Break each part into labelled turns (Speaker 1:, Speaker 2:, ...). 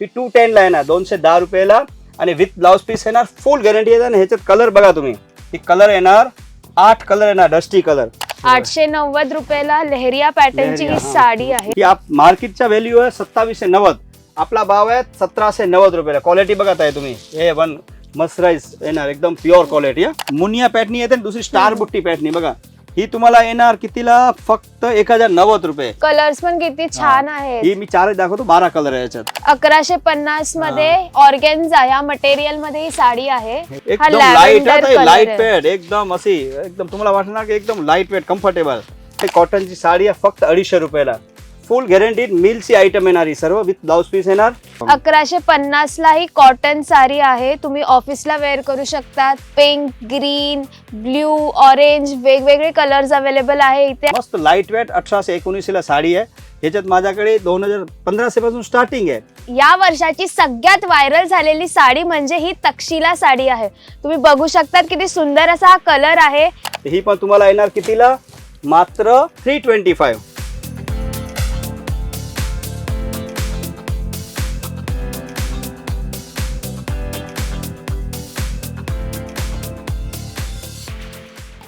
Speaker 1: ही to टेनला येणार दोनशे दहा रुपयाला. आणि विथ ब्लाऊज पीस येणार. फुल गॅरंटी येणार. आणि ह्याच्यात कलर बघा तुम्ही. ही कलर येणार. आठ कलर येणार. डस्टी कलर
Speaker 2: आठशे नव्वद रुपयाला लेहरिया पॅटर्नची ही
Speaker 1: लेहरिया, हा.
Speaker 2: साडी आहे.
Speaker 1: ही आप मार्केटचा व्हॅल्यू आहे सत्तावीसशे नव्वद. आपला भाव आहे सतराशे नव्वद रुपयाला. क्वालिटी बघत आहे तुम्ही. हे वन मसराईज येणार. एकदम प्युअर क्वालिटी मुनिया पॅटनी येते आणि दुसरी स्टार बुट्टी पॅटनी बघा. ही तुम्हाला येणार कितीला? फक्त एक हजार नव्वद रुपये.
Speaker 2: कलर्स पण किती छान आहेत.
Speaker 1: ही मी चार दाखवतो बारा कलर आहे याच्यात.
Speaker 2: अकराशे पन्नासमध्ये ऑर्गेन्झा या मटेरियलमध्ये ही साडी आहे. हा
Speaker 1: एकदम
Speaker 2: लाइट
Speaker 1: लाइट
Speaker 2: आहे.
Speaker 1: वेट एकदम अशी एकदम तुम्हाला वाटणार की एकदम लाइट वेट कम्फर्टेबल हे कॉटनची साडी आहे फक्त अडीचशे रुपयाला. फुल गॅरंटीड मिलची आयटम येणार ही सर्व विथ ब्लाऊज पीस येणार.
Speaker 2: अकराशे पन्नास ला ही कॉटन साडी आहे. तुम्ही ऑफिसला वेअर करू शकतात. पिंक ग्रीन ब्ल्यू ऑरेंज वेगवेगळे कलर्स अवेलेबल आहे इथे.
Speaker 1: मस्त लाइट वेट अठराशे एकोणीसला साडी आहे. ह्याच्यात माझ्याकडे दोन हजार पंधराशे पासून स्टार्टिंग आहे.
Speaker 2: या वर्षाची सगळ्यात व्हायरल झालेली साडी म्हणजे ही तक्षिला साडी आहे. तुम्ही बघू शकतात किती सुंदर असा हा कलर आहे.
Speaker 1: ही पण तुम्हाला येणार कितीला? मात्र three twenty five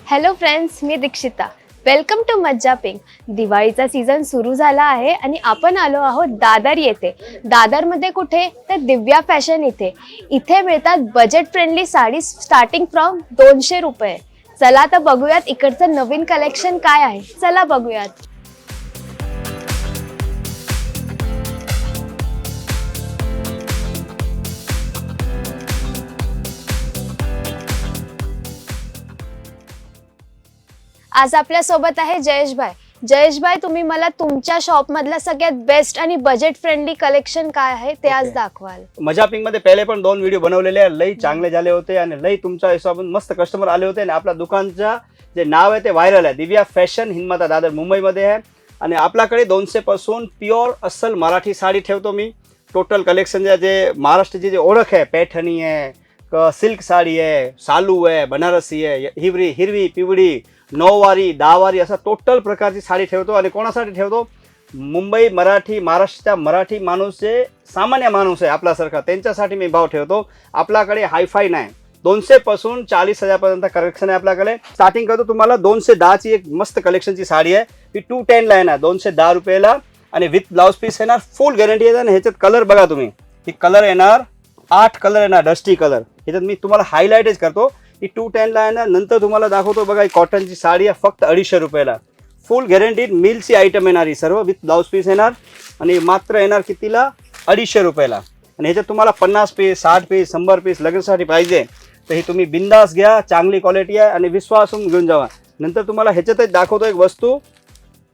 Speaker 2: hello friends me Dikshita. Welcome to Majja pink दिवाळीचा सीझन सुरू झाला आहे आणि आपण आलो आहोत दादर येथे. दादरमध्ये कुठे? तर दिव्या फॅशन इथे. इथे मिळतात budget friendly sari starting from दोनशे रुपये. चला तर बघूयात इकडचं नवीन कलेक्शन काय आहे. चला बघूयात. आज आपल्यासोबत आहे जयेशभाई जयेशभाई तुम्ही मला तुमच्या शॉप मधलं सगळ्यात बेस्ट आणि बजेट फ्रेंडली कलेक्शन काय आहे ते आज. दाखवाल.
Speaker 1: मजा पिंकमध्ये पहिले पण दोन व्हिडिओ बनवलेले आहे. लई चांगले झाले होते आणि लई तुमच्या हिशोबातून मस्त कस्टमर आले होते आणि आपल्या दुकानचं जे नाव आहे ते व्हायरल आहे. दिव्या फॅशन हिंदमाता दादर मुंबईमध्ये आहे. आणि आपल्याकडे दोनशे पासून प्युअर अस्सल मराठी साडी ठेवतो मी. टोटल कलेक्शन जे महाराष्ट्राची जी ओळख आहे पैठणी आहे सिल्क साडी आहे सालू आहे बनारसी आहे हिरवी हिरवी पिवळी नऊवारी दहावारी असा टोटल प्रकारची साडी ठेवतो आणि कोणासाठी ठेवतो? मुंबई मराठी महाराष्ट्राचा मराठी माणूस जे सामान्य माणूस आहे आपल्यासारखा. त्यांच्यासाठी मी भाव ठेवतो. आपल्याकडे हायफाय नाही. दोनशे पासून चाळीस हजारपर्यंत कलेक्शन आहे आपल्याकडे. स्टार्टिंग करतो तुम्हाला दोनशे दहाची एक मस्त कलेक्शनची साडी आहे. ती टू टेनला येणार दोनशे दहा रुपयाला आणि विथ ब्लाऊज पीस येणार. फुल गॅरंटी येणार आणि ह्याच्यात कलर बघा तुम्ही. ही कलर येणार. आठ कलर येणार. डस्टी कलर ह्याच्यात मी तुम्हाला हायलाईटच करतो. ही टू टेनला येणार नंतर तुम्हाला दाखवतो बघा ही कॉटनची साडी आहे फक्त अडीचशे रुपयाला. फुल गॅरंटीड मिलची आयटम येणार ही सर्व विथ ब्लाऊज पीस येणार आणि मात्र येणार कितीला? अडीचशे रुपयाला. आणि ह्याच्यात तुम्हाला पन्नास पीस साठ पीस शंभर पीस लग्नासाठी पाहिजे. तर ही तुम्ही बिंदास घ्या चांगली क्वालिटी आहे आणि विश्वासून घेऊन जावा. नंतर तुम्हाला ह्याच्यातच दाखवतो एक वस्तू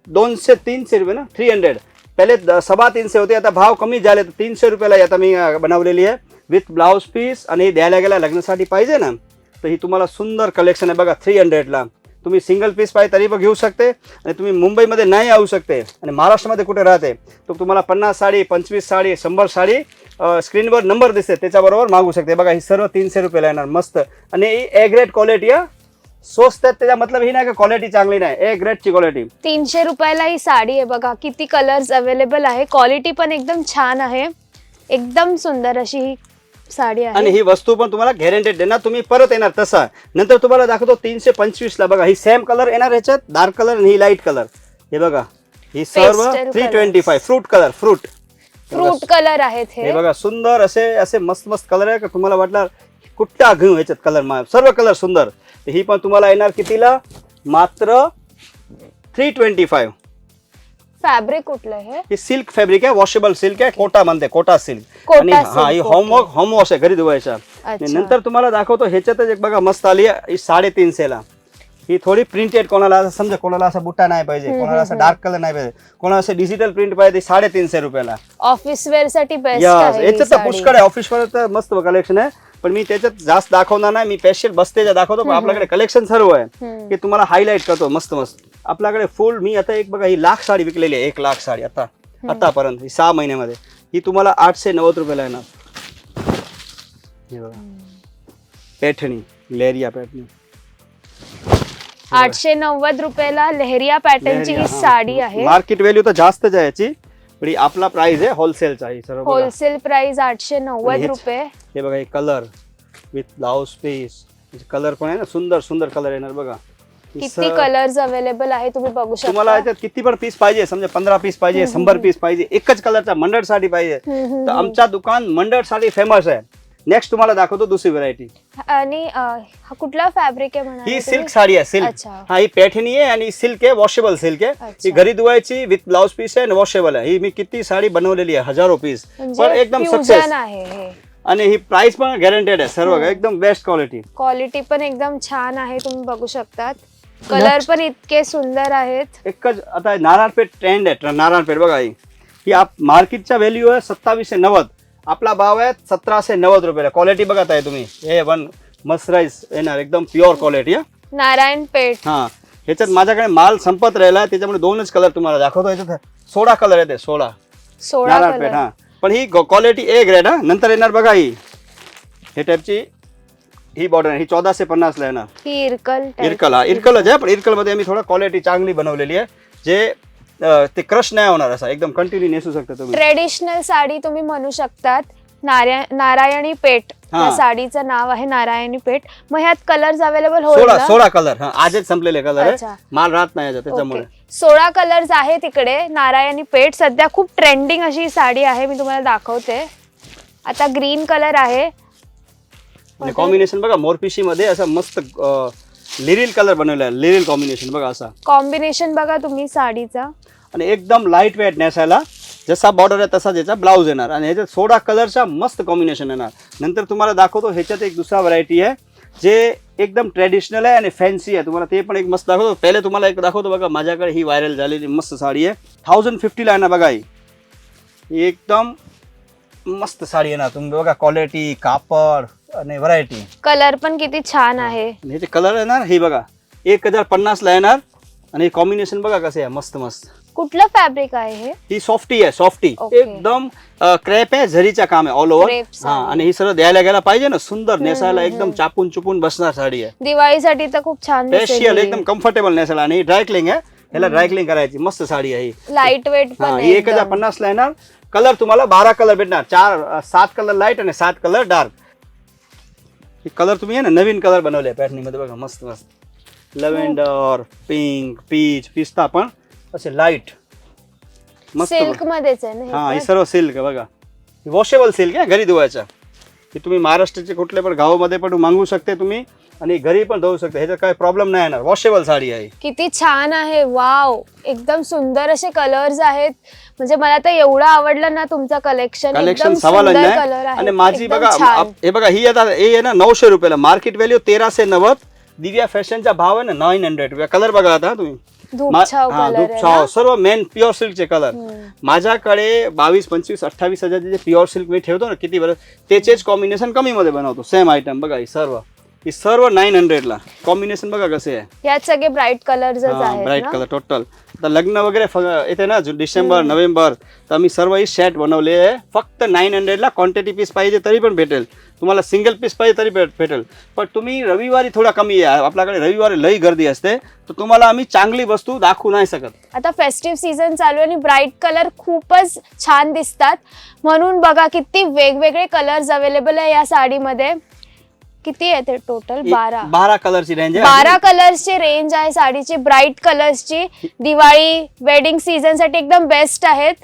Speaker 1: दोनशे तीनशे रुपये ना थ्री हंड्रेड पहिले द- सव्वा तीनशे होते आता भाव कमी झाले तर तीनशे रुपयाला आता मी बनवलेली आहे. विथ ब्लाऊज पीस आणि द्यायला गेला लग्नासाठी पाहिजे ना. तर ही तुम्हाला सुंदर कलेक्शन आहे. बघा थ्री हंड्रेडला तुम्ही सिंगल पीस पाहिजे तरी पण घेऊ शकते आणि तुम्ही मुंबईमध्ये नाही येऊ शकते आणि महाराष्ट्रामध्ये कुठे राहते तर तुम्हाला पन्नास साडी पंचवीस साडी शंभर साडी स्क्रीनवर नंबर दिसते. त्याच्याबरोबर मागू शकते. बघा ही सर्व तीनशे रुपयाला येणार. मस्त. आणि ही ए ग्रेड क्वालिटी स्वस्त आहेत. त्याचा मतलब ही नाही का क्वालिटी चांगली नाही. ए ग्रेडची क्वालिटी
Speaker 2: तीनशे रुपयाला ही साडी आहे. बघा किती कलर्स अवेलेबल आहे. क्वालिटी पण एकदम छान आहे. एकदम सुंदर अशी ही साडी
Speaker 1: आणि ही वस्तू पण तुम्हाला गॅरंटेड देणार. तुम्ही परत येणार तसा. नंतर तुम्हाला दाखवतो तीनशे पंचवीस ला. बघा ही सेम कलर येणार ह्याच्यात. डार्क कलर आणि ही लाइट कलर हे बघा ही सर्व
Speaker 2: Pastel
Speaker 1: three. Twenty five fruit colour fruit
Speaker 2: fruit colour आहेत हे.
Speaker 1: हे बघा सुंदर असे असे मस्त मस्त कलर आहे. का तुम्हाला वाटणार कुठला घेऊ ह्याच्यात कलर सर्व कलर सुंदर. ही पण तुम्हाला येणार कितीला? मात्र थ्री ट्वेंटी फाईव्ह
Speaker 2: फॅब्रिक कुठलं आहे हे?
Speaker 1: ही सिल्क फॅब्रिक आहे वॉशेबल सिल्क आहे कोटा म्हणते कोटा सिल्क.
Speaker 2: कोटा
Speaker 1: आणि हा ही होमवर्क होम वॉश आहे घरी धुवायचा. आणि
Speaker 2: अच्छा.
Speaker 1: नंतर तुम्हाला दाखवतो ह्याच्यातच एक बघा मस्त आली आहे ही साडेतीनशेला. ही थोडी प्रिंटेड कोणाला असं समजा कोणाला असा बुट्टा नाही पाहिजे कोणाला असं डार्क कलर नाही पाहिजे कोणाला असं डिजिटल प्रिंट पाहिजे साडेतीनशे रुपयाला.
Speaker 2: ऑफिस वेअरसाठी बेस्ट आहे ही
Speaker 1: याच्यात तर
Speaker 2: साडी.
Speaker 1: पुष्कळ आहे ऑफिस वर तर मस्त कलेक्शन आहे पण मी त्याच्यात जास्त दाखवणार नाही मी स्पेशल बसतेच्या दाखवतो पण आपल्याकडे कलेक्शन सर्व आहे.
Speaker 2: हम्म.
Speaker 1: की तुम्हाला हायलाईट करतो मस्त मस्त. आपल्याकडे फुल मी आता एक बघा ही लाख साडी विकलेली आहे एक लाख साडी आता आतापर्यंत ही सहा महिन्यामध्ये. ही तुम्हाला आठशे नव्वद रुपयाला येणार हे बघा. पैठणी लेरिया पैठणी.
Speaker 2: आठशे नव्वद रुपयाला लेहरिया पॅटर्नची ही. साडी आहे.
Speaker 1: मार्केट व्हॅल्यू तर जास्तच आहे याची पण ही आपला प्राइस आहे होलसेलचा ही सर्व.
Speaker 2: होलसेल प्राइस आठशे नव्वद रुपये.
Speaker 1: हे बघा हे colour with blouse piece colour पण आहे ना सुंदर सुंदर कलर येणार बघा.
Speaker 2: किती कलर्स अवेलेबल आहे तुम्ही बघू
Speaker 1: तुम्हाला
Speaker 2: शकता
Speaker 1: याच्यात किती पण पीस पाहिजे समजा पंधरा पीस पाहिजे शंभर. पीस पाहिजे एकच कलरचा मंडळ साडी पाहिजे तर. आमचा दुकान मंडळ साडी फेमस आहे नेक्स्ट तुम्हाला दाखवतो दुसरी व्हरायटी
Speaker 2: आणि हा कुठला फॅब्रिक आहे
Speaker 1: ही? सिल्क साडी आहे सिल्क
Speaker 2: अच्छा.
Speaker 1: हा ही पैठणी आहे आणि सिल्क आहे वॉशेबल सिल्क आहे
Speaker 2: अच्छा.
Speaker 1: ही घरी धुवायची विथ ब्लाउज पीस आहे आणि वॉशेबल आहे ही मी किती साडी बनवलेली आहे हजारो पीस पण
Speaker 2: म्हणजे
Speaker 1: एकदम सक्सेस
Speaker 2: आहे हे
Speaker 1: आणि ही प्राइस पण गॅरंटेड आहे सर्व. एकदम बेस्ट क्वालिटी
Speaker 2: क्वालिटी पण एकदम छान आहे तुम्ही बघू शकतात कलर पण इतके सुंदर आहेत.
Speaker 1: एकच आता नारायणपेठ ट्रेंड आहे नारायणपेठ बघा ही. ही आप मार्केटचा व्हॅल्यू आहे सत्तावीसशे नव्वद. आपला भाव आहे सतराशे नव्वद रुपयाला. क्वालिटी बघत आहे तुम्ही. हे वन मस्टराईज येणार एकदम प्युअर क्वालिटी
Speaker 2: नारायण पेठ
Speaker 1: हा. ह्याच्यात माझ्याकडे माल संपत राहिला त्याच्यामुळे दोनच कलर तुम्हाला दाखवतो. याच्यात सोळा कलर येते सोळा.
Speaker 2: सोळा
Speaker 1: नारायणपेठ हा. पण ही क्वालिटी ए ग्रेड हा. नंतर येणार बघा ही. हे टाईपची ही बॉर्डर ही चौदाशे पन्नासला येणार
Speaker 2: ही इरकल type.
Speaker 1: इरकल हा. इरकलच आहे पण इरकलमध्ये आम्ही थोडा क्वालिटी चांगली बनवलेली आहे. जे अं, ते क्रश नाही होणार असा. एकदम कंटिन्यू नेसू शकता तुम्ही.
Speaker 2: ट्रेडिशनल साडी तुम्ही म्हणू शकतात. नाराय- नारायणी पेठ.
Speaker 1: हा.
Speaker 2: या साडीचं नाव आहे नारायणी पेठ. मग ह्यात कलर्स अवेलेबल होईल
Speaker 1: सोळा
Speaker 2: ना?
Speaker 1: सोळा कलर हा आजच संपलेले कलर
Speaker 2: अच्छा.
Speaker 1: आहे माल राहत नाही त्याच्यामुळे.
Speaker 2: ओके. सोळा कलर्स आहे तिकडे नारायणी पेठ. सध्या खूप ट्रेंडिंग अशी साडी आहे मी तुम्हाला दाखवते. आता ग्रीन कलर आहे.
Speaker 1: आणि कॉम्बिनेशन बघा मोरपिशी मध्ये असं मस्त लिरिल कलर बनवला आहे लिरिल कॉम्बिनेशन बघा असा.
Speaker 2: कॉम्बिनेशन बघा तुम्ही साडीचा.
Speaker 1: आणि एकदम लाइट वेट नेसायला जसा बॉर्डर आहे तसा त्याचा ब्लाऊज येणार. आणि ह्याच्यात सोळा कलरचा मस्त कॉम्बिनेशन येणार. नंतर तुम्हाला दाखवतो ह्याच्यात एक दुसरा व्हरायटी आहे जे एकदम ट्रेडिशनल आहे आणि फॅन्सी आहे. तुम्हाला ते पण एक मस्त दाखवतो. पहिले तुम्हाला एक दाखवतो बघा माझ्याकडे ही व्हायरल झालेली मस्त साडी आहे. थाउजंड फिफ्टीला आहे ना बघा ही. ही एकदम मस्त साडी आहे ना तुम्ही बघा क्वालिटी कापड आणि व्हरायटी
Speaker 2: कलर पण किती छान आहे.
Speaker 1: आणि ह्याचे कलर येणार हे बघा एक हजार पन्नासला येणार आणि कॉम्बिनेशन बघा कसं आहे मस्त मस्त.
Speaker 2: कुठलं फॅब्रिक आहे हे?
Speaker 1: ही सॉफ्टी आहे सॉफ्टी
Speaker 2: Okay.
Speaker 1: एकदम क्रेप आहे झरीचा काम आहे ऑल ओव्हर
Speaker 2: Crepes
Speaker 1: हा
Speaker 2: आहे.
Speaker 1: आणि ही सर्व द्यायला गेला पाहिजे ना सुंदर नेसायला एकदम चापून चुपून बसणार साडी आहे.
Speaker 2: दिवाळीसाठी तर खूप छान
Speaker 1: स्पेशियल एकदम कम्फर्टेबल नेसायला. आणि ड्रायक्लिंग आहे. ह्याला ड्रायक्लिंग करायची. मस्त साडी आहे ही.
Speaker 2: लाइट वेट पण
Speaker 1: हा
Speaker 2: आहे
Speaker 1: एक हजार
Speaker 2: एकदम.
Speaker 1: पन्नास ला येणार. कलर तुम्हाला बारा कलर भेटणार. चार अ, सात कलर लाइट आणि सात कलर डार्क हे कलर तुम्ही आहे ना नवीन कलर बनवले पॅटर्निंगमध्ये बघा मस्त मस्त. लव्हेंडर पिंक पीच पिस्ता पण असे लाइट मस्त
Speaker 2: सिल्क मध्येच आहे ना
Speaker 1: हा
Speaker 2: हे
Speaker 1: हे? सर्व सिल्क आहे बघा. वॉशेबल सिल्क आहे घरी धुवायचा. हे तुम्ही महाराष्ट्राचे कुठले पण गावामध्ये पण मागवू शकते तुम्ही. आणि घरी पण धुवू शकते. ह्याच्यात काही प्रॉब्लेम नाही येणार. वॉशेबल साडी आहे.
Speaker 2: किती छान आहे. वाव एकदम सुंदर असे कलर्स आहेत. म्हणजे मला तर एवढं आवडलं ना तुमचं कलेक्शन
Speaker 1: कलेक्शन सवाल आणि माझी बघा. आप- हे बघा ही आता हे आहे ना नऊशे रुपयाला. मार्केट व्हॅल्यू तेराशे नव्वद. दिव्या फॅशनचा भाव आहे ना नाईन हंड्रेड रुपया. कलर बघा आता तुम्ही. मा-
Speaker 2: धूपछाव
Speaker 1: हा,
Speaker 2: कलर आहे
Speaker 1: धूपछाव
Speaker 2: ना?
Speaker 1: सर्व मेन प्युअर सिल्कचे कलर. माझ्याकडे बावीस पंचवीस अठ्ठावीस हजारचे जे प्युअर सिल्क मी ठेवतो ना किती बरं? त्याचेच कॉम्बिनेशन कमी मध्ये बनवतो. सेम आयटम बघा ही सर्व. ही सर्व नाईन हंड्रेडला कॉम्बिनेशन बघा कसे आहे.
Speaker 2: यात सगळे ब्राईट कलर्स आहेत
Speaker 1: ब्राईट? कलर टोटल आता लग्न वगैरे येते ना डिसेंबर नोव्हेंबर. तर आम्ही सर्व ही सेट बनवले आहे. फक्त नाईन हंड्रेडला क्वांटिटी पीस पाहिजे तरी पण भेटेल. तुम्हाला सिंगल पीस पाहिजे तरी भेट भेटेल. पण तुम्ही रविवारी थोडा कमी आहे आपल्याकडे रविवारी लई गर्दी असते. तर तुम्हाला आम्ही चांगली वस्तू दाखवू नाही शकत.
Speaker 2: आता फेस्टिव्ह सीझन चालू आहे आणि ब्राईट कलर खूपच छान दिसतात. म्हणून बघा किती वेगवेगळे कलर्स अवेलेबल आहे या साडीमध्ये. किती आहे ते टोटल बारा.
Speaker 1: बारा कलरची रेंज आहे.
Speaker 2: बारा कलर्सची रेंज आहे साडीची ब्राईट कलर्सची दिवाळी वेडिंग सीझनसाठी एकदम बेस्ट आहेत.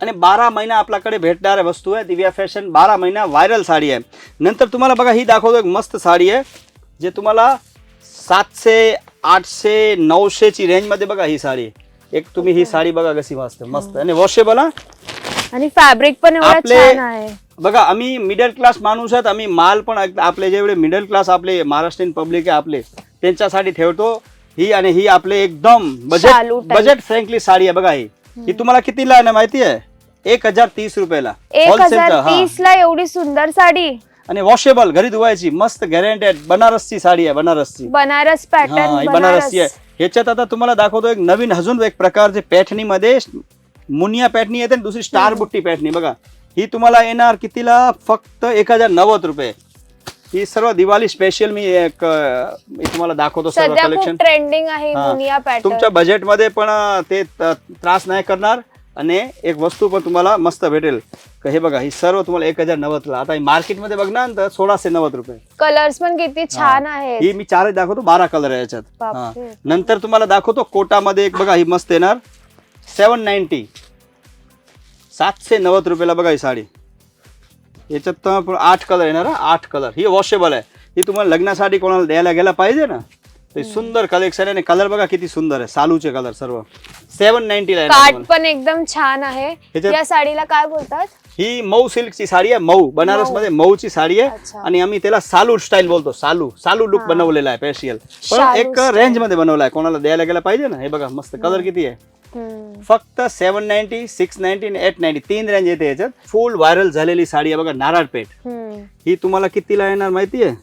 Speaker 1: आणि बारा महिना आपल्याकडे भेटणाऱ्या वस्तू आहे दिव्या फॅशन बारा महिना व्हायरल साडी आहे. नंतर तुम्हाला बघा ही दाखवतो एक मस्त साडी आहे जे तुम्हाला सातशे आठशे नऊशेची रेंजमध्ये बघा ही साडी एक तुम्ही ही साडी बघा कशी मस्त मस्त. आणि वॉशेबल
Speaker 2: आणि फॅब्रिक पण एवढं छान आहे.
Speaker 1: बघा आम्ही मिडल क्लास माणूस आहेत आम्ही माल पण आपले जेवढे मिडल क्लास आपले महाराष्ट्रीयन पब्लिक आहे आपले त्यांच्यासाठी ठेवतो. ही आणि ही आपले एकदम बजेट. बजेट फ्रँकली साडी आहे बघा ही. ही तुम्हाला कितीला आहे ना माहिती आहे? एक हजार तीस रुपयाला.
Speaker 2: एक
Speaker 1: Wholesale
Speaker 2: हजार
Speaker 1: चं.
Speaker 2: तीस ला एवढी सुंदर साडी.
Speaker 1: आणि वॉशेबल घरी धुवायची मस्त गॅरंटेड बनारसची साडी आहे बनारसची.
Speaker 2: बनारस पॅटर्न
Speaker 1: बनारसची आहे. ह्याच्यात आता तुम्हाला दाखवतो एक नवीन अजून एक प्रकारचे पॅटर्नीमध्ये मुनिया पॅटर्नी येते दुसरी स्टार बुट्टी पॅटर्नी बघा. ही तुम्हाला येणार कितीला? फक्त एक हजार नव्वद रुपये. ही सर्व दिवाळी स्पेशल मी एक मी तुम्हाला दाखवतो सर्व
Speaker 2: सध्या
Speaker 1: कलेक्शन
Speaker 2: ट्रेंडिंग आहे
Speaker 1: हा. तुमच्या बजेटमध्ये पण अं, ते त- त्रास नाही करणार आणि एक वस्तू पण तुम्हाला मस्त भेटेल. क- हे बघा ही सर्व तुम्हाला एक हजार नव्वदला. आता ही मार्केटमध्ये बघणार तर सोळाशे नव्वद रुपये.
Speaker 2: कलर्स पण किती छान
Speaker 1: ही
Speaker 2: आहेत
Speaker 1: मी चार दाखवतो बारा कलर आहे याच्यात. हा.
Speaker 2: बापरे.
Speaker 1: नंतर तुम्हाला दाखवतो कोटामध्ये एक बघा ही मस्त येणार. सेवन नाईन्टी सातशे नव्वद रुपयाला बघा ही साडी. याच्यात आठ कलर येणार आठ कलर ही वॉशेबल आहे. ही तुम्हाला लग्नासाठी कोणाला द्यायला गेला पाहिजे ना ते सुंदर कलेक्शन आहे आणि कलर बघा किती सुंदर आहे. सालूचे कलर सर्व. सेवन नाईन्टीला तुम्हाला.
Speaker 2: पण एकदम छान आहे. या साडीला काय बोलतात?
Speaker 1: ही मऊ सिल्कची साडी आहे मऊ. बनारसमध्ये मऊची साडी आहे. आणि आम्ही त्याला सालू स्टाईल बोलतो सालू. सालू लुक. बनवलेला आहे स्पेशल पण एक. रेंजमध्ये बनवला आहे कोणाला द्यायला गेला पाहिजे ना? हे बघा मस्त कलर किती आहे. फक्त seven ninety six ninety eight ninety तीन रेंज येते याच्यात. फुल व्हायरल झालेली साडी आहे बघा नारळपेठ
Speaker 2: हम्म.
Speaker 1: ही तुम्हाला कितीला येणार माहिती आहे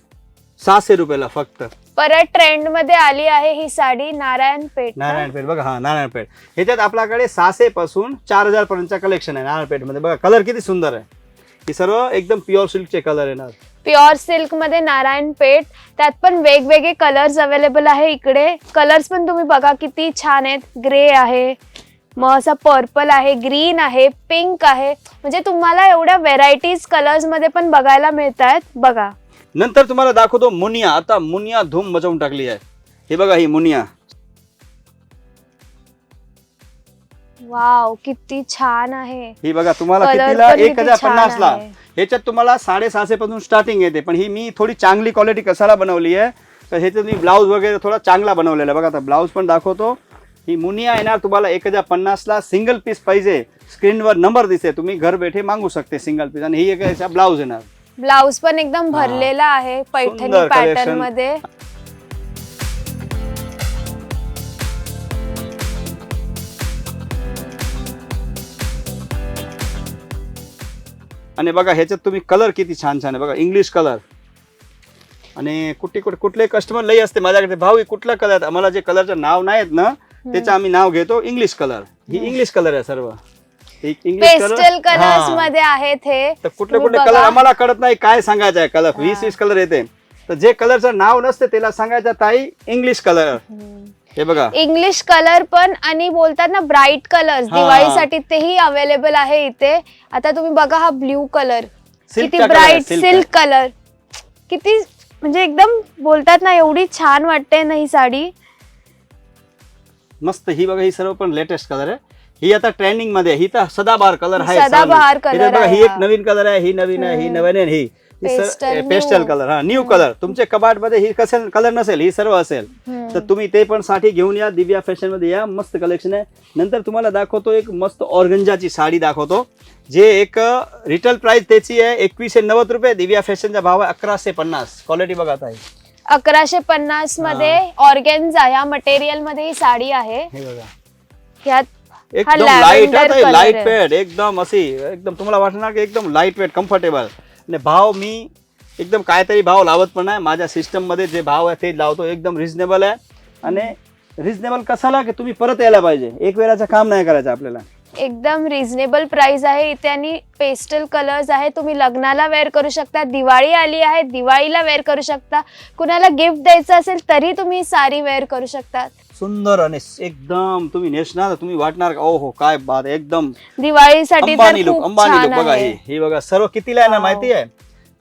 Speaker 1: सहाशे रुपयाला फक्त.
Speaker 2: परत ट्रेंडमध्ये आली आहे ही साडी नारायण पेठ
Speaker 1: नारायणपेठ बघा हा नारायणपेठ. ह्याच्यात आपल्याकडे सहाशे पासून चार हजार पर्यंतचा कलेक्शन आहे नारायणपेठमध्ये बघा कलर किती सुंदर आहे. ही सर्व एकदम प्युअर सिल्कचे कलर येणार.
Speaker 2: प्युअर सिल्कमध्ये नारायण पेठ त्यात पण वेगवेगळे कलर्स अवेलेबल आहे इकडे. कलर्स पण तुम्ही बघा किती छान आहेत. ग्रे आहे मग असा पर्पल आहे ग्रीन आहे पिंक आहे. म्हणजे तुम्हाला एवढ्या व्हेरायटीज कलर्समध्ये पण बघायला मिळत आहेत बघा.
Speaker 1: नंतर तुम्हाला दाखवतो मुनिया. आता मुनिया धूम मचवून टाकली आहे. हे बघा ही मुनिया.
Speaker 2: वाव किती छान आहे.
Speaker 1: ही बघा तुम्हाला कितीला?
Speaker 2: पण
Speaker 1: एक
Speaker 2: किती
Speaker 1: हजार
Speaker 2: छान
Speaker 1: पन्नास ला
Speaker 2: आहे.
Speaker 1: ह्याच्यात तुम्हाला साडेसहाशे पासून स्टार्टिंग येते. पण ही मी थोडी चांगली क्वालिटी कसाला बनवली आहे? तर ह्याच्यात मी ब्लाऊज वगैरे थोडा चांगला बनवलेला आहे. बघा आता ब्लाऊज पण दाखवतो. ही मुनिया येणार तुम्हाला एक हजार पन्नासला सिंगल पीस पाहिजे. स्क्रीनवर नंबर दिसे तुम्ही घर बैठे मागू शकते सिंगल पीस आणि ही एक ब्लाऊज येणार.
Speaker 2: ब्लाउज पण एकदम भरलेला आहे पैठणी पॅटर्न
Speaker 1: collection.
Speaker 2: मध्ये
Speaker 1: आणि बघा ह्याच्यात तुम्ही कलर किती छान छान आहे. बघा इंग्लिश कलर आणि कुठे कुठे कुठले कस्टमर लई असते माझ्याकडे. भाऊ हे कुठला कलर आम्हाला जे कलरचं नाव नाहीत ना त्याचं आम्ही नाव घेतो इंग्लिश कलर ही इंग्लिश कलर आहे सर्व.
Speaker 2: पेस्टल कलर्समध्ये आहेत हे.
Speaker 1: तर कुठले कुठले. कलर आम्हाला कळत नाही काय सांगायचं आहे कलर वीस वीस कलर येते. तर जे कलरचं नाव नसते त्याला सांगायचं ताई इंग्लिश कलर हे बघा.
Speaker 2: इंग्लिश कलर पण आणि बोलतात ना ब्राईट कलर्स
Speaker 1: हा.
Speaker 2: दिवाळीसाठी तेही अवेलेबल आहे इथे. आता तुम्ही बघा हा ब्ल्यू कलर किती ब्राईट सिल्क कलर किती म्हणजे एकदम बोलतात ना एवढी छान वाटते ना ही साडी.
Speaker 1: मस्त ही बघा ही सर्व पण लेटेस्ट कलर आहे. ही आता ट्रेंडिंगमध्ये आहे. ही तर सदाबहार कलर आहे
Speaker 2: सदाबहार
Speaker 1: साली.
Speaker 2: color
Speaker 1: ह्याच्यात बघा
Speaker 2: आहे
Speaker 1: ही एक
Speaker 2: हा.
Speaker 1: नवीन कलर आहे ही नवीन आहे ही नवीन आहे ही
Speaker 2: Pastel
Speaker 1: पेस्टल. कलर हा न्यू कलर तुमच्या कबाटमध्ये ही कसेल कलर नसेल ही सर्व असेल. तर तुम्ही ते पण साठी घेऊन या दिव्या फॅशनमध्ये या मस्त कलेक्शन आहे नंतर तुम्हाला दाखवतो एक मस्त ऑर्गंजाची साडी दाखवतो जे एक रिटेल प्राइस त्याची आहे एकवीसशे नव्वद रुपये दिव्या फॅशनचा भाव आहे अकराशे पन्नास क्वालिटी बघा आता ही.
Speaker 2: अकराशे पन्नासमध्ये ऑर्गेन्झा या मटेरियलमध्ये ही साडी आहे
Speaker 1: हे बघा
Speaker 2: ह्यात
Speaker 1: एकदम
Speaker 2: लाइट
Speaker 1: लाइट
Speaker 2: आहे.
Speaker 1: वेट एकदम अशी एकदम तुम्हाला वाटणार की एकदम लाइट वेट कम्फर्टेबल आणि भाव मी एकदम काहीतरी भाव लावत पण नाही. माझ्या सिस्टममध्ये जे भाव आहे ते लावतो एकदम रिझनेबल आहे. आणि रिझनेबल कसाला की तुम्ही परत यायला पाहिजे? एक वेळाचं काम नाही करायचं आपल्याला.
Speaker 2: एकदम रिझनेबल प्राइस आहे. इथे आणि पेस्टल कलर्स आहे. तुम्ही लग्नाला वेअर करू शकता दिवाळी आली आहे दिवाळीला वेअर करू शकता. कुणाला गिफ्ट द्यायचं असेल तरी तुम्ही साडी वेअर करू शकता.
Speaker 1: सुंदर आणि एकदम तुम्ही नेसणार तुम्ही वाटणार का ओ हो काय बात एकदम.
Speaker 2: दिवाळीसाठी तर
Speaker 1: अंबानी लुक
Speaker 2: खूप
Speaker 1: अंबानी लुक बघा
Speaker 2: आहे.
Speaker 1: ही ही बघा सर्व कितीला आहे ना
Speaker 2: Wow.
Speaker 1: माहिती आहे?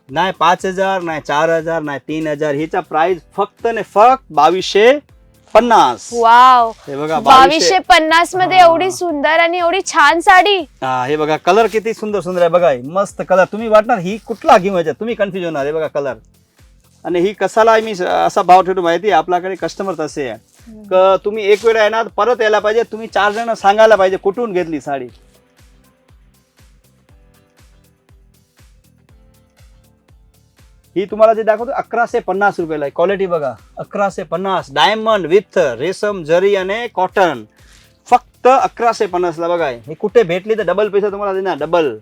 Speaker 1: नाही पाच हजार नाही चार हजार नाही तीन हजार हिचा प्राइस फक्त ने फक्त बावीसशे पन्नास.
Speaker 2: वाव.
Speaker 1: हे बघा
Speaker 2: बावीसशे पन्नासमध्ये एवढी सुंदर आणि एवढी छान साडी.
Speaker 1: हा हे बघा कलर किती सुंदर सुंदर आहे बघा ही मस्त कलर तुम्ही वाटणार ही कुठला घेऊ याच्यात? तुम्ही कन्फ्युज होणार हे बघा कलर आणि ही कसाला मी असा भाव ठेवतो माहिती आहे? आपल्याकडे कस्टमर तसे आहे. क तुम्ही एक वेळा येणार परत यायला पाहिजे. तुम्ही चार जण सांगायला पाहिजे कुठून घेतली साडी? ही तुम्हाला जे दाखवतो अकराशे पन्नास रुपयाला क्वालिटी बघा. अकराशे पन्नास. डायमंड विथ रेशम जरी आणि कॉटन फक्त अकराशे पन्नासला बघा. हे कुठे भेटली तर डबल पैसा तुम्हाला देणार. डबल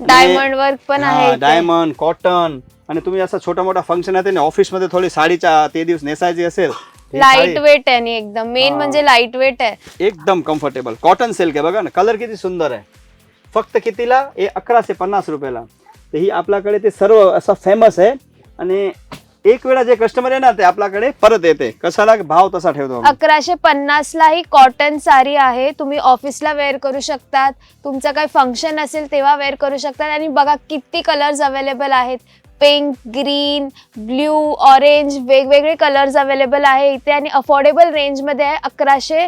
Speaker 2: डायमंड वर्क पण आहे.
Speaker 1: डायमंड कॉटन आणि तुम्ही असं छोटा मोठा फंक्शन आहे ऑफिसमध्ये थोडी साडीच्या ते दिवस नेसायची असेल लाइट
Speaker 2: वेट आहे आणि एकदम. मेन. म्हणजे लाइट वेट आहे.
Speaker 1: एकदम कम्फर्टेबल कॉटन सिल्क आहे बघा ना. कलर किती सुंदर आहे. फक्त कितीला? हे अकराशे पन्नास रुपयाला. तर ही आपल्याकडे ते सर्व असं फेमस आहे. आणि एक वेळा जे कस्टमर आहे ना ते आपल्याकडे परत येते. कशाला? भाव तसा ठेवतो.
Speaker 2: अकराशे पन्नास ला ही कॉटन साडी आहे. तुम्ही ऑफिसला वेअर करू शकतात. तुमचं काही फंक्शन असेल तेव्हा वेअर करू शकतात. आणि बघा किती कलर्स अवेलेबल आहेत. पिंक ग्रीन ब्ल्यू ऑरेंज वेगवेगळे कलर्स अवेलेबल आहे. इथे आणि अफोर्डेबल रेंजमध्ये आहे अकराशे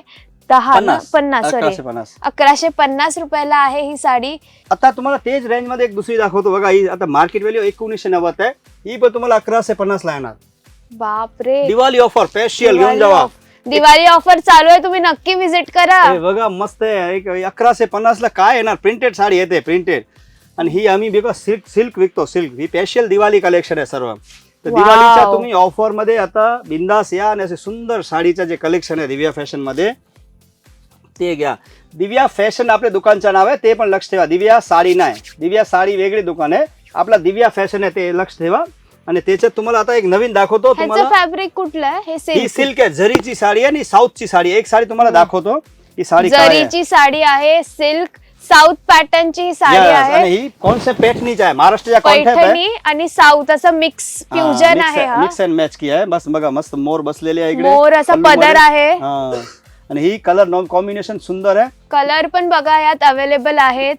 Speaker 2: दहा ना?
Speaker 1: पन्नास.
Speaker 2: पन्नास सॉरी
Speaker 1: अकराशे पन्नास.
Speaker 2: अकराशे पन्नास रुपयाला आहे ही साडी.
Speaker 1: आता तुम्हाला तेच रेंजमध्ये एक दुसरी दाखवतो बघा. ही आता मार्केट व्हॅल्यू एकोणीसशे नव्वद आहे. ही पण तुम्हाला अकराशे पन्नास ला येणार.
Speaker 2: बापरे.
Speaker 1: दिवाळी ऑफर स्पेशल घेऊन जावा.
Speaker 2: दिवाळी ऑफर चालू आहे तुम्ही नक्की विजिट करा.
Speaker 1: हे बघा मस्त आहे. एक अकराशे पन्नास ला काय येणार? प्रिंटेड साडी येते प्रिंटेड आणि ही आम्ही बघा सिल्क सिल्क विकतो सिल्क. ही स्पेशल दिवाळी कलेक्शन आहे सर्व. तर. दिवाळीच्या तुम्ही ऑफरमध्ये आता बिंदास या आणि असे सुंदर साडीचं जे कलेक्शन आहे दिव्या फॅशनमध्ये ते घ्या. दिव्या फॅशन आपल्या दुकानचं नाव आहे ते पण लक्ष ठेवा. दिव्या साडी नाही. दिव्या साडी वेगळी दुकान आहे. आपला दिव्या फॅशन आहे ते लक्ष ठेवा. आणि त्याच्यात तुम्हाला आता एक नवीन दाखवतो तुम्हाला.
Speaker 2: फॅब्रिक कुठलं आहे? हे सिल्क.
Speaker 1: आहे जरीची साडी आहे आणि साऊथची साडी आहे. एक साडी तुम्हाला दाखवतो. ही साडी
Speaker 2: जरीची साडी आहे सिल्क. साऊथ पॅटर्नची ही साडी
Speaker 1: Yes, आणि
Speaker 2: आहे
Speaker 1: ही कॉन्सेप्ट पैठणीची आहे. महाराष्ट्राच्या कॉन्सेप्ट
Speaker 2: पैठणी आणि साऊथ असं मिक्स फ्युजन आहे हा.
Speaker 1: मिक्स अँड मॅच की आहे. बस बघा मस्त मोर बसलेले आहे इकडे.
Speaker 2: मोर असा
Speaker 1: पल्लूमध्ये.
Speaker 2: पदर आहे.
Speaker 1: हा. आणि ही कलर कॉम्बिनेशन सुंदर आहे.
Speaker 2: कलर पण बघा यात अवेलेबल आहेत.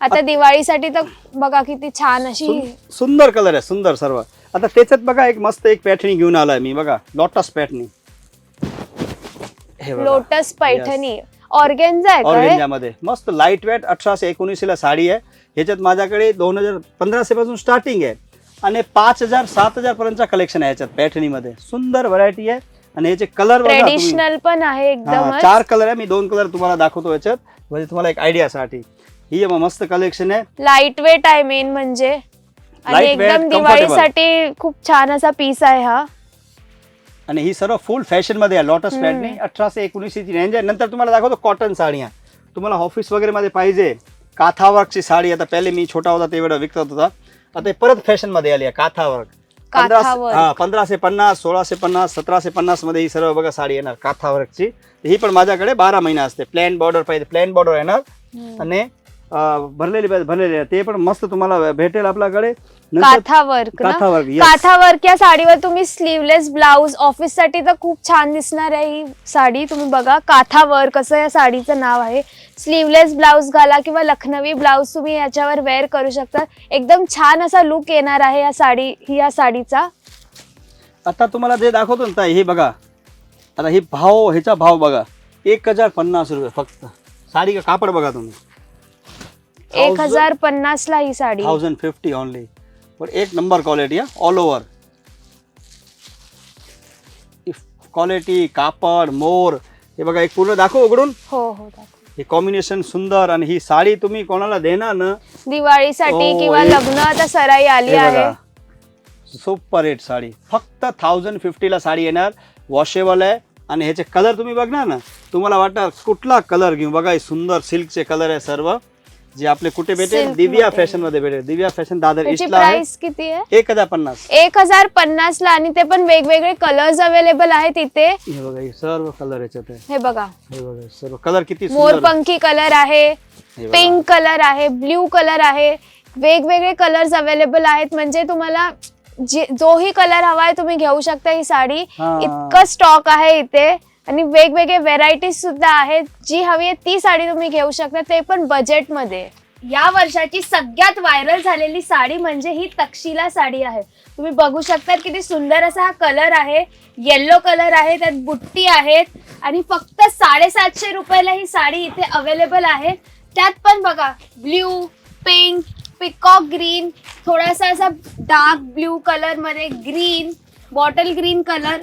Speaker 2: आता दिवाळीसाठी तर बघा किती छान अशी
Speaker 1: सुं- सुंदर कलर आहे सुंदर सर्व. आता त्याच्यात बघा एक मस्त एक पॅटर्नी घेऊन आलाय मी. बघा लॉटस पॅटर्नी हे बघा.
Speaker 2: लोटस पैठणी. ऑर्गेन्झा आहे का हे?
Speaker 1: ऑरेंजामध्ये मस्त लाइट वेट अठराशे एकोणीसला साडी आहे. ह्याच्यात माझ्याकडे दोन हजार पंधराशे पासून स्टार्टिंग आहे. आणि पाच हजार सात हजार पर्यंतचा कलेक्शन आहे याच्यात पॅटर्नीमध्ये सुंदर व्हरायटी आहे. आणि याचे कलर
Speaker 2: ट्रेडिशनल पण आहे एकदमच.
Speaker 1: चार कलर आहे. मी दोन कलर तुम्हाला दाखवतो याच्यात म्हणजे तुम्हाला एक आयडियासाठी ही मग मस्त कलेक्शन आहे.
Speaker 2: लाइट वेट आहे मेन म्हणजे. आणि
Speaker 1: Lightweight,
Speaker 2: एकदम
Speaker 1: comfortable.
Speaker 2: दिवाळीसाठी खूप छान असा पीस आहे हा.
Speaker 1: आणि ही सर्व फुल फॅशनमध्ये आहे. लॉटस पॅटर्नी अठराशे एकोणीसची रेंज आहे नंतर तुम्हाला दाखवतो कॉटन साड्या तुम्हाला ऑफिस वगैरे मध्ये पाहिजे. काथावर्कची साडी आता पहिले मी छोटा होता ते वेळा विकत होता. आता परत फॅशनमध्ये आली आहे काथावर्क. पंधरा. हा पंधराशे पन्नास सोळाशे पन्नास सतराशे पन्नासमध्ये ही सर्व बघा साडी येणार काथावर्कची. ही पण माझ्याकडे बारा महिना असते. प्लॅन बॉर्डर पाहिजे प्लॅन बॉर्डर येणार. आणि भरलेली भरलेली आहे. ते पण मस्त तुम्हाला भेटेल आपल्याकडे. नंतर
Speaker 2: काथा वर्क ना?
Speaker 1: काथा वर्क, yes.
Speaker 2: काथा वर्क या साडीवर तुम्ही स्लीवलेस ब्लाउज ऑफिससाठी तर खूप छान दिसणार आहे ही साडी. तुम्ही बघा काथा वर्क असं या साडीचं नाव आहे. स्लीवलेस ब्लाउज घाला किंवा लखनवी ब्लाउज तुम्ही याच्यावर वेअर करू शकता. एकदम छान असा लुक येणार आहे या साडी ही या साडीचा.
Speaker 1: आता तुम्हाला जे दाखवतो ना हे बघा. आता हे भाव ह्याचा भाव बघा. एक हजार पन्नास रुपये फक्त. साडी का कापड बघा तुम्ही.
Speaker 2: एक हजार पन्नास ला ही साडी.
Speaker 1: थाउजंड फिफ्टी ओनली पण एक नंबर क्वालिटी आहे ऑल ओव्हर क्वालिटी कापड मोर हे बघा एक पूर्ण दाखव उघडून.
Speaker 2: हो हो दाखव.
Speaker 1: हे कॉम्बिनेशन सुंदर आणि ही साडी तुम्ही कोणाला देणार ना?
Speaker 2: दिवाळीसाठी किंवा
Speaker 1: हे-
Speaker 2: लग्न आता सराई आली
Speaker 1: हे
Speaker 2: आहे.
Speaker 1: बघा. Super rate sari. फक्त थाउजंड फिफ्टीला साडी येणार. वॉशेबल आहे. आणि ह्याचे कलर तुम्ही बघणार ना? तुम्हाला वाटणार कुठला कलर घेऊ? बघा हे सुंदर सिल्कचे कलर आहे सर्व. जे आपले कुठे भेटेल?
Speaker 2: Silk
Speaker 1: दिव्या
Speaker 2: मध्ये.
Speaker 1: फॅशनमध्ये भेटेल. दिव्या फॅशन दादर
Speaker 2: त्याची
Speaker 1: ईस्टला आहे.
Speaker 2: प्राइस किती आहे?
Speaker 1: एक हजार पन्नास
Speaker 2: एक हजार पन्नास ला आणि ते पण वेगवेगळे कलर्स अवेलेबल आहेत इथे.
Speaker 1: हे बघा हे सर्व कलर याच्यात आहे.
Speaker 2: हे बघा.
Speaker 1: हे बघा सर्व कलर किती सुंदर आहे.
Speaker 2: मोरपंखी कलर आहे
Speaker 1: हे बघा.
Speaker 2: पिंक कलर आहे ब्ल्यू कलर आहे. वेगवेगळे कलर्स अवेलेबल आहेत. म्हणजे तुम्हाला जे जोही कलर हवाय तुम्ही घेऊ शकता ही साडी.
Speaker 1: हा.
Speaker 2: इतकं स्टॉक आहे इथे. आणि वेगवेगळे व्हेरायटीज सुद्धा आहेत. जी हवी आहे ती साडी तुम्ही घेऊ शकता. ते पण बजेटमध्ये या वर्षाची सगळ्यात व्हायरल झालेली साडी म्हणजे ही तक्षिला साडी आहे. तुम्ही बघू शकता किती सुंदर असा हा कलर आहे. येल्लो कलर आहे त्यात बुट्टी आहेत. आणि फक्त साडेसातशे रुपयाला ही साडी इथे अवेलेबल आहे. त्यात पण बघा ब्ल्यू पिंक पिकॉक ग्रीन थोडासा असा डार्क ब्ल्यू कलरमध्ये ग्रीन बॉटल ग्रीन कलर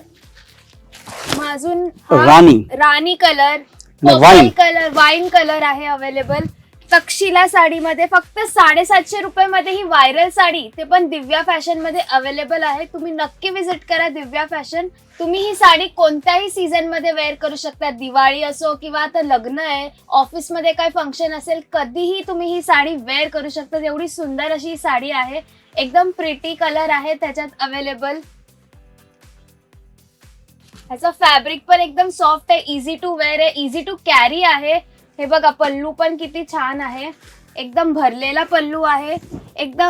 Speaker 2: अजून हा
Speaker 1: राणी.
Speaker 2: राणी कलर
Speaker 1: न, wine.
Speaker 2: कलर वाईन कलर आहे अवेलेबल तक्षशिला साडीमध्ये फक्त साडेसातशे रुपये मध्ये ही व्हायरल साडी ते पण दिव्या फॅशनमध्ये अवेलेबल आहे. तुम्ही नक्की विजिट करा दिव्या फॅशन. तुम्ही ही साडी कोणत्याही सीझनमध्ये वेअर करू शकता. दिवाळी असो किंवा आता लग्न आहे ऑफिसमध्ये काय फंक्शन असेल कधीही तुम्ही ही साडी वेअर करू शकता. एवढी सुंदर अशी ही साडी आहे एकदम प्रिटी कलर आहे त्याच्यात अवेलेबल ह्याचं फॅब्रिक पण एकदम सॉफ्ट आहे इझी टू वेअर आहे इझी टू कॅरी आहे. हे बघा पल्लू पण किती छान आहे. एकदम भरलेला पल्लू आहे. एकदम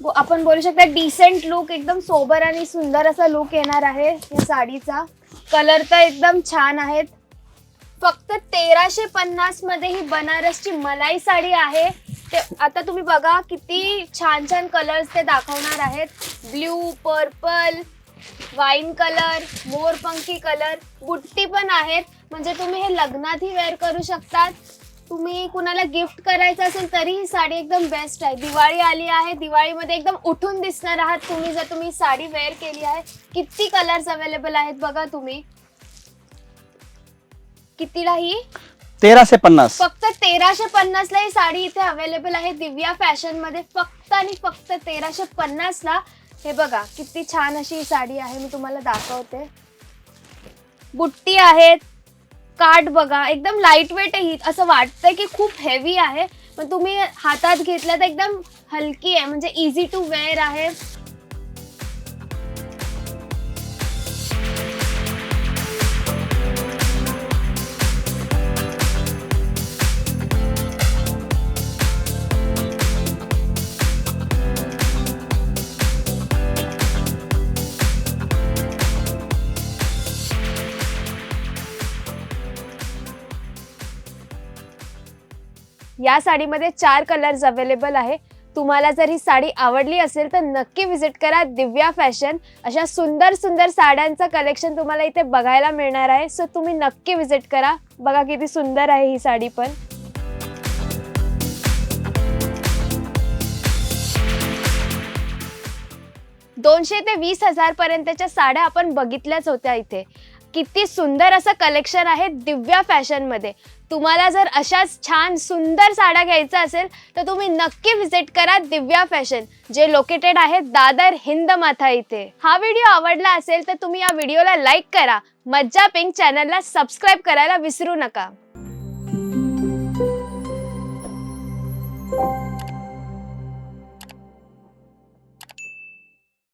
Speaker 2: बो- आपण बोलू शकता डिसेंट लुक एकदम सोबर आणि सुंदर असा लुक येणार आहे या साडीचा. कलर तर एकदम छान आहेत. फक्त तेराशे पन्नासमध्ये ही बनारसची मलाई साडी आहे. ते आता तुम्ही बघा किती छान छान कलर्स ते दाखवणार आहेत. ब्ल्यू पर्पल वाईन कलर मोरपंखी कलर बुट्टी पण आहेत. म्हणजे तुम्ही हे लग्नातही वेअर करू शकतात. तुम्ही कुणाला गिफ्ट करायचं असेल तरी ही साडी एकदम बेस्ट आहे. दिवाळी आली आहे. दिवाळीमध्ये एकदम उठून दिसणार आहात तुम्ही. जर तुम्ही साडी वेअर केली आहे किती कलर्स अवेलेबल आहेत बघा तुम्ही. कितीला ही?
Speaker 1: तेराशे पन्नास.
Speaker 2: फक्त तेराशे पन्नास ला ही साडी इथे अवेलेबल आहे. दिव्या फॅशनमध्ये फक्त आणि फक्त तेराशे पन्नास ला हे बघा किती छान अशी ही साडी आहे मी तुम्हाला दाखवते. बुट्टी आहेत काठ बघा एकदम लाइट वेट आहे असं वाटतंय की खूप हेवी आहे पण तुम्ही हातात घेतलं तर एकदम हलकी आहे म्हणजे इझी टू वेअर आहे. या साडीमध्ये चार कलर्स अवेलेबल आहे. तुम्हाला जर ही साडी आवडली असेल तर नक्की विजिट करा दिव्या फॅशन अशा सुंदर सुंदर साड्यांचं कलेक्शन तुम्हाला इथे बघायला मिळणार आहे. सो तुम्ही नक्की विजिट करा. बघा किती सुंदर आहे ही साडी पण. दोनशे ते वीस हजार पर्यंतच्या साड्या आपण बघितल्याच होत्या इथे. किती सुंदर असं कलेक्शन आहे दिव्या फॅशनमध्ये तुम्हाला जर अशाच छान सुंदर साड्या घ्यायचा असेल तर तुम्ही नक्की विजिट करा दिव्या फॅशन जे लोकेटेड आहे दादर हिंद माथा इथे. हा व्हिडिओ आवडला असेल तर तुम्ही या व्हिडिओला लाईक करा. मज्जा पिंक चॅनलला सबस्क्राईब करायला विसरू नका.